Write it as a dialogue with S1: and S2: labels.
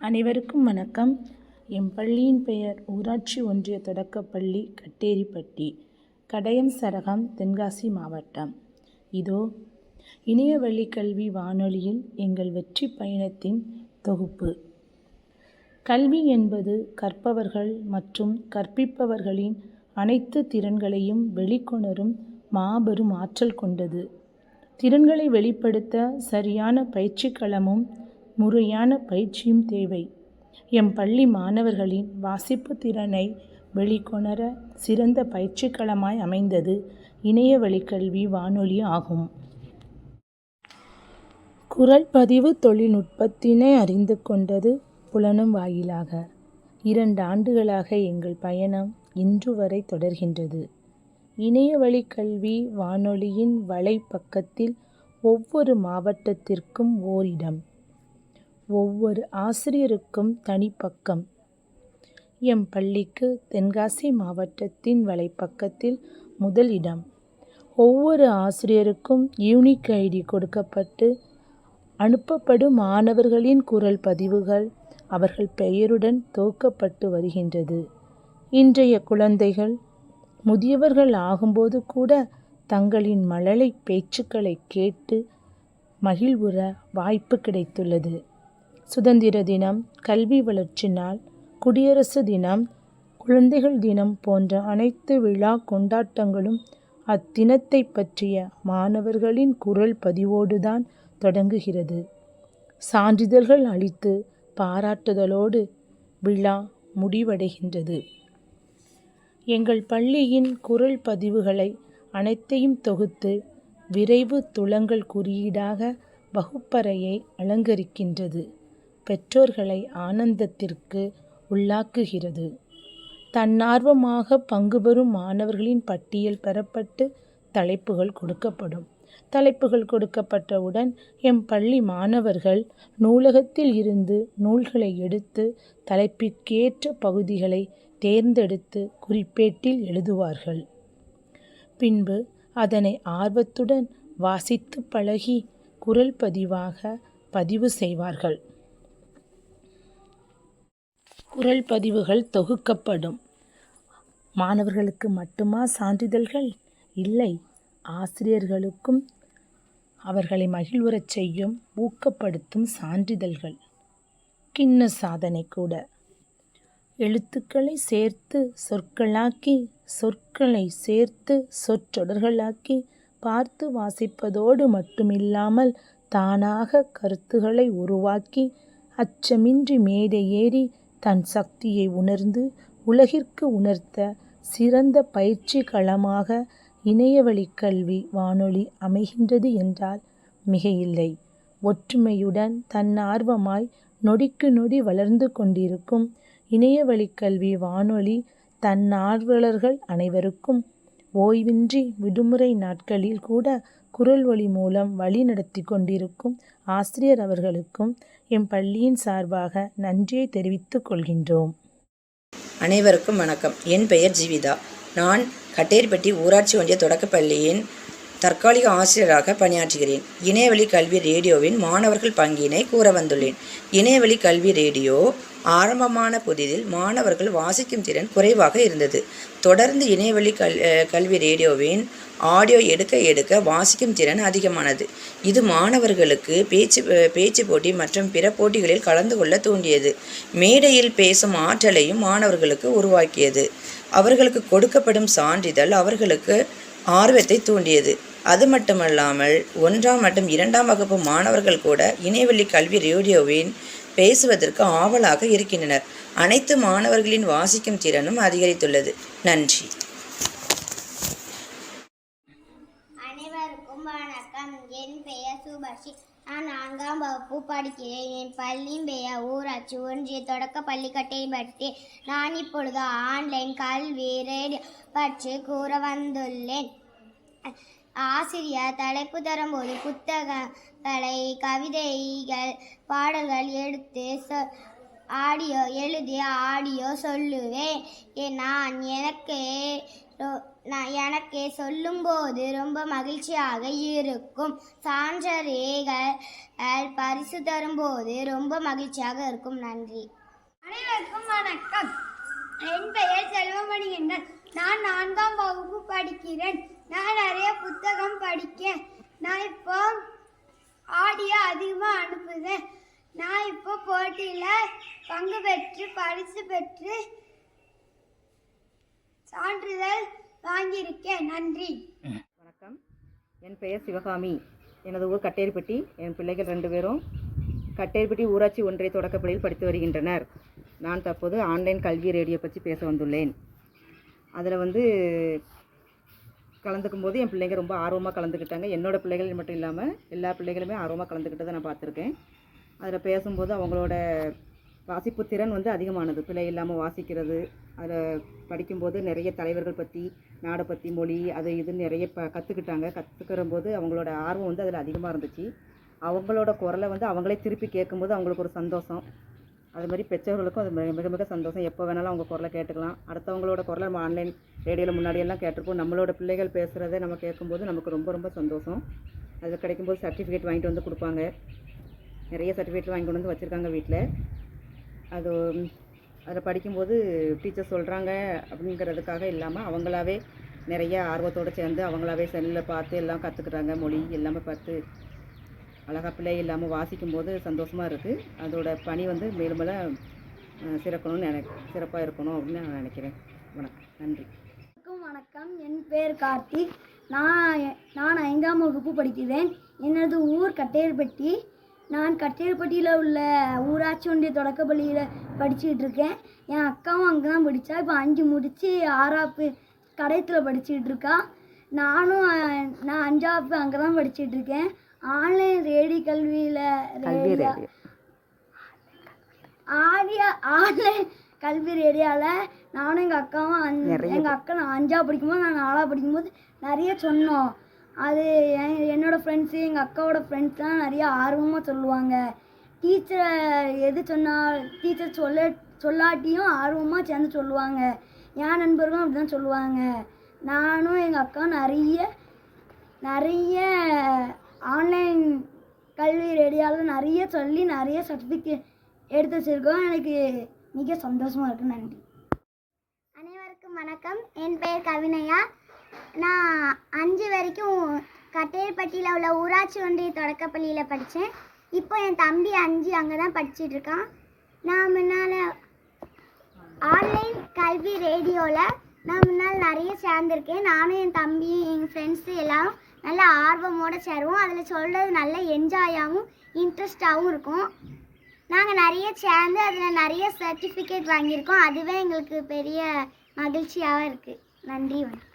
S1: அனைவருக்கும் வணக்கம். என் பள்ளியின் பெயர் ஊராட்சி ஒன்றிய தொடக்கப்பள்ளி கட்டேரிப்பட்டி கடையம் சரகம் தென்காசி மாவட்டம். இதோ இணையவழி கல்வி வானொலியில் எங்கள் வெற்றி பயணத்தின் தொகுப்பு. கல்வி என்பது கற்பவர்கள் மற்றும் கற்பிப்பவர்களின் அனைத்து திறன்களையும் வெளிக்கொணரும் மாபெரும் ஆற்றல் கொண்டது. திறன்களை வெளிப்படுத்த சரியான பயிற்சி களமும் முறையான பயிற்சியும் தேவை. எம் பள்ளி மாணவர்களின் வாசிப்பு திறனை வெளிக்கொணர சிறந்த பயிற்சிக்களமாய் அமைந்தது இணையவழி கல்வி வானொலி ஆகும். குரல் பதிவு தொழில்நுட்பத்தினை அறிந்து கொண்டது புலனும் வாயிலாக. இரண்டு ஆண்டுகளாக எங்கள் பயணம் இன்று வரை தொடர்கின்றது. இணையவழி கல்வி வானொலியின் வலைப்பக்கத்தில் ஒவ்வொரு மாவட்டத்திற்கும் ஓரிடம். ஒவ்வொரு ஆசிரியருக்கும் தனிப்பக்கம். எம் பள்ளிக்கு தென்காசி மாவட்டத்தின் வலைப்பக்கத்தில் முதல் இடம். ஒவ்வொரு ஆசிரியருக்கும் யூனிக் ஐடி கொடுக்கப்பட்டு அனுப்பப்படும் மாணவர்களின் குரல் பதிவுகள் அவர்கள் பெயருடன் துவக்கப்பட்டு வருகின்றது. இன்றைய குழந்தைகள் முதியவர்கள் ஆகும்போது கூட தங்களின் மழலை பேச்சுக்களை கேட்டு மகிழ்வுற வாய்ப்பு கிடைத்துள்ளது. சுதந்திர தினம் கல்வி வளர்ச்சி நாள் குடியரசு தினம் குழந்தைகள் தினம் போன்ற அனைத்து விழா கொண்டாட்டங்களும் அத்தினத்தை பற்றிய மாணவர்களின் குரல் பதிவோடுதான் தொடங்குகிறது. சான்றிதழ்கள் அளித்து பாராட்டுதலோடு விழா முடிவடைகின்றது. எங்கள் பள்ளியின் குரல் பதிவுகளை அனைத்தையும் தொகுத்து விரைவு துளங்கள் குறியீடாக வகுப்பறையை அலங்கரிக்கின்றது. பெற்றோர்களை ஆனந்தத்திற்கு உள்ளாக்குகிறது. தன்னார்வமாக பங்குபெறும் மாணவர்களின் பட்டியல் பெறப்பட்டு தலைப்புகள் கொடுக்கப்படும். தலைப்புகள் கொடுக்கப்பட்டவுடன் எம் பள்ளி மாணவர்கள் நூலகத்தில் இருந்து நூல்களை எடுத்து தலைப்பிற்கேற்ற பகுதிகளை தேர்ந்தெடுத்து குறிப்பேட்டில் எழுதுவார்கள். பின்பு அதனை ஆர்வத்துடன் வாசித்து பழகி குரல் பதிவாக பதிவு செய்வார்கள். குரல் பதிவுகள் தொகுக்கப்படும். மாணவர்களுக்கு மட்டுமா சான்றிதழ்கள்? இல்லை. ஆசிரியர்களுக்கும் அவர்களை மகிழ்வுறச் செய்யும் ஊக்கப்படுத்தும் சான்றிதழ்கள். கிண்ண சாதனை கூட. எழுத்துக்களை சேர்த்து சொற்களாக்கி சொற்களை சேர்த்து சொற்றொடர்களாக்கி பார்த்து வாசிப்பதோடு மட்டுமில்லாமல் தானாக கருத்துகளை உருவாக்கி அச்சமின்றி மேடை ஏறி தன் சக்தியை உணர்ந்து உலகிற்கு உணர்த்த சிறந்த பயிற்சி களமாக இணையவழி கல்வி வானொலி அமைகின்றது என்றால் மிகையில்லை. ஒற்றுமையுடன் தன்னார்வமாய் நொடிக்கு நொடி வளர்ந்து கொண்டிருக்கும் இணையவழி கல்வி வானொலி தன்னார்வலர்கள் அனைவருக்கும் ஓய்வின்றி விடுமுறை நாட்களில் கூட குரல் ஒளி மூலம் வழி நடத்தி கொண்டிருக்கும் ஆசிரியர் அவர்களுக்கும் எம் பள்ளியின் சார்பாக நன்றியை தெரிவித்துக் கொள்கின்றோம்.
S2: அனைவருக்கும் வணக்கம். என் பெயர் ஜீவிதா. நான் கட்டேரிப்பட்டி ஊராட்சி ஒன்றிய தொடக்கப்பள்ளியின் தற்காலிக ஆசிரியராக பணியாற்றுகிறேன். இணையவழி கல்வி ரேடியோவின் மாணவர்கள் பங்கினை கூற வந்துள்ளேன். இணையவழி கல்வி ரேடியோ ஆரம்பமான புதிதில் மாணவர்கள் வாசிக்கும் திறன் குறைவாக இருந்தது. தொடர்ந்து இணையவழி கல் கல்வி ரேடியோவின் ஆடியோ எடுக்க எடுக்க வாசிக்கும் திறன் அதிகமானது. இது மாணவர்களுக்கு பேச்சு பேச்சு போட்டி மற்றும் பிற போட்டிகளில் கலந்து கொள்ள தூண்டியது. மேடையில் பேசும் ஆற்றலையும் மாணவர்களுக்கு உருவாக்கியது. அவர்களுக்கு கொடுக்கப்படும் சான்றிதழ் அவர்களுக்கு ஆர்வத்தை தூண்டியது. அது மட்டுமல்லாமல் ஒன்றாம் மற்றும் இரண்டாம் வகுப்பு மாணவர்கள் கூட இணையவெளி கல்வி ரேடியோவின் பேசுவதற்கு ஆவலாக இருக்கின்றனர். அனைத்து மாணவர்களின் வாசிக்கும் திறனும் அதிகரித்துள்ளது. நன்றி.
S3: அனைவருக்கும் வணக்கம். என் பெயர் சுபாஷி நான் நான்காம் வகுப்பு படிக்கிறேன். என் பள்ளியின் பெயர் ஊராட்சி ஒன்றிய தொடக்க பள்ளிக்கட்டை பற்றி நான் இப்பொழுது ஆன்லைன் கல்வி ரேடியோ பற்றி கூற வந்துள்ளேன். ஆசிரியர் தலைப்பு தரும்போது புத்தகங்களை கவிதைகள் பாடல்கள் எடுத்து சொ ஆடியோ எழுதி ஆடியோ சொல்லுவேன். நான் எனக்கு நான் எனக்கு சொல்லும்போது ரொம்ப மகிழ்ச்சியாக இருக்கும். சான்றரேகள் பரிசு தரும்போது ரொம்ப மகிழ்ச்சியாக இருக்கும். நன்றி. அனைவருக்கும் வணக்கம். என் பெயர் செல்வமணி படிக்கிறேன் நான் நிறைய புத்தகம் படிக்கேன். நான் இப்போ ஆடியோ அதிகமாக அனுப்புவேன். நான் இப்போ போட்டியில் பங்கு பெற்று பரிசு பெற்று சான்றிதழ் வாங்கியிருக்கேன். நன்றி.
S4: வணக்கம். என் பெயர் சிவகாமி. எனது ஊர் கட்டேரிப்பட்டி. என் பிள்ளைகள் ரெண்டு பேரும் கட்டேரிப்பட்டி ஊராட்சி ஒன்றிய தொடக்கப்பள்ளியில் படித்து வருகின்றனர். நான் தற்போது ஆன்லைன் கல்வி ரேடியோ பற்றி பேச வந்துள்ளேன். அதில் வந்து கலந்துக்கும் போது என் பிள்ளைங்க ரொம்ப ஆர்வமாக கலந்துக்கிட்டாங்க. என்னோடய பிள்ளைகள் மட்டும் இல்லாமல் எல்லா பிள்ளைகளுமே ஆர்வமாக கலந்துக்கிட்டதை நான் பார்த்துருக்கேன். அதில் பேசும்போது அவங்களோட வாசிப்பு திறன் வந்து அதிகமானது. பிழை இல்லாமல் வாசிக்கிறது அதில் படிக்கும்போது நிறைய தலைவர்கள் பற்றி நாடை பற்றி மொழி அது இதுன்னு நிறைய ப கற்றுக்கிட்டாங்க கற்றுக்கிற போது அவங்களோட ஆர்வம் வந்து அதில் அதிகமாக இருந்துச்சு. அவங்களோட குரலை வந்து அவங்களே திருப்பி கேட்கும்போது அவங்களுக்கு ஒரு சந்தோஷம். அது மாதிரி பெற்றவர்களுக்கும் அது மிக மிக மிக சந்தோஷம். எப்போ வேணாலும் அவங்க குரலை கேட்டுக்கலாம். அடுத்தவங்களோட குரலை நம்ம ஆன்லைன் ரேடியோவில் முன்னாடியெல்லாம் கேட்டிருப்போம். நம்மளோட பிள்ளைகள் பேசுகிறத நம்ம கேட்கும்போது நமக்கு ரொம்ப ரொம்ப சந்தோஷம். அது கிடைக்கும்போது சர்டிஃபிகேட் வாங்கிட்டு வந்து கொடுப்பாங்க. நிறைய சர்டிஃபிகேட் வாங்கி கொண்டு வந்து வச்சுருக்காங்க வீட்டில் அது அதில் படிக்கும்போது டீச்சர் சொல்கிறாங்க அப்படிங்கிறதுக்காக இல்லாமல் அவங்களாவே நிறைய ஆர்வத்தோடு சேர்ந்து அவங்களாவே செல்லில் பார்த்து எல்லாம் கற்றுக்குறாங்க மொழி எல்லாமே பார்த்து அழகாக பிள்ளை இல்லாமல் வாசிக்கும்போது சந்தோஷமாக இருக்குது அதோட பணி வந்து மேலும் மேலே சிறக்கணும்னு நினை சிறப்பாக இருக்கணும் அப்படின்னு நான் நினைக்கிறேன். வணக்கம். நன்றி.
S5: வணக்கம் வணக்கம். என் பேர் கார்த்திக். நான் நான் ஐந்தாம் வகுப்பு படிக்கிறேன். எனது ஊர் கட்டையர்பட்டி நான் கட்டையர்பட்டியில் உள்ள ஊராட்சி ஒன்றிய தொடக்கப்பள்ளியில் படிச்சுக்கிட்டு இருக்கேன். என் அக்காவும் அங்கே தான் படித்தா இப்போ அஞ்சு முடித்து ஆறாப்பு கடையத்தில் படிச்சுக்கிட்டு இருக்கா. நானும் நான் அஞ்சாப்பு அங்கே தான் படிச்சுட்டு இருக்கேன். ஆன்லைன் ரேடி கல்வியில்
S4: கல்வி ரேடியோ.
S5: ஆடியா ஆன்லைன் கல்வி. ரேடியோவில் நானும் எங்கள் அக்காவும் அஞ் எங்கள் அக்கா நான் அஞ்சாவது படிக்கும்போது நான் நாலாவது படிக்கும்போது நிறைய சொன்னோம். அது என் என்னோடய ஃப்ரெண்ட்ஸு எங்கள் அக்காவோட ஃப்ரெண்ட்ஸ்லாம் நிறைய ஆர்வமாக சொல்லுவாங்க. டீச்சர் எது சொன்னால் டீச்சர் சொல்ல சொல்லாட்டியும் ஆர்வமாக சேர்ந்து சொல்லுவாங்க. என் நண்பர்களும் அப்படி தான் சொல்லுவாங்க. நானும் எங்கள் அக்கா நிறைய நிறைய ஆன்லைன் கல்வி ரேடியாவில் நிறைய சொல்லி நிறைய சர்டிஃபிகேட் எடுத்து வச்சுருக்கோம். எனக்கு மிக சந்தோஷமாக இருக்கு. நன்றி.
S3: அனைவருக்கும் வணக்கம். என் பெயர் கவினயா நான் அஞ்சு வரைக்கும் கட்டேர்பட்டியில் உள்ள ஊராட்சி ஒன்றிய தொடக்கப்பள்ளியில் படித்தேன் இப்போ என் தம்பி அஞ்சு அங்கே தான் படிச்சிட்டு இருக்கான். நான் முன்னால் ஆன்லைன் கல்வி ரேடியோவில் நான் முன்னால் நிறைய சேர்ந்துருக்கேன். நானும் என் தம்பி எங்கள் ஃப்ரெண்ட்ஸு எல்லாம் நல்ல ஆர்வமோடு சேருவோம். அதில் சொல்கிறது நல்ல என்ஜாயாகவும் இன்ட்ரெஸ்டாகவும் இருக்கும். நாங்கள் நிறைய சேர்ந்து அதில் நிறைய சர்டிஃபிகேட் வாங்கியிருக்கோம். அதுவே எங்களுக்கு பெரிய மகிழ்ச்சியாக இருக்குது நன்றி வணக்கம்.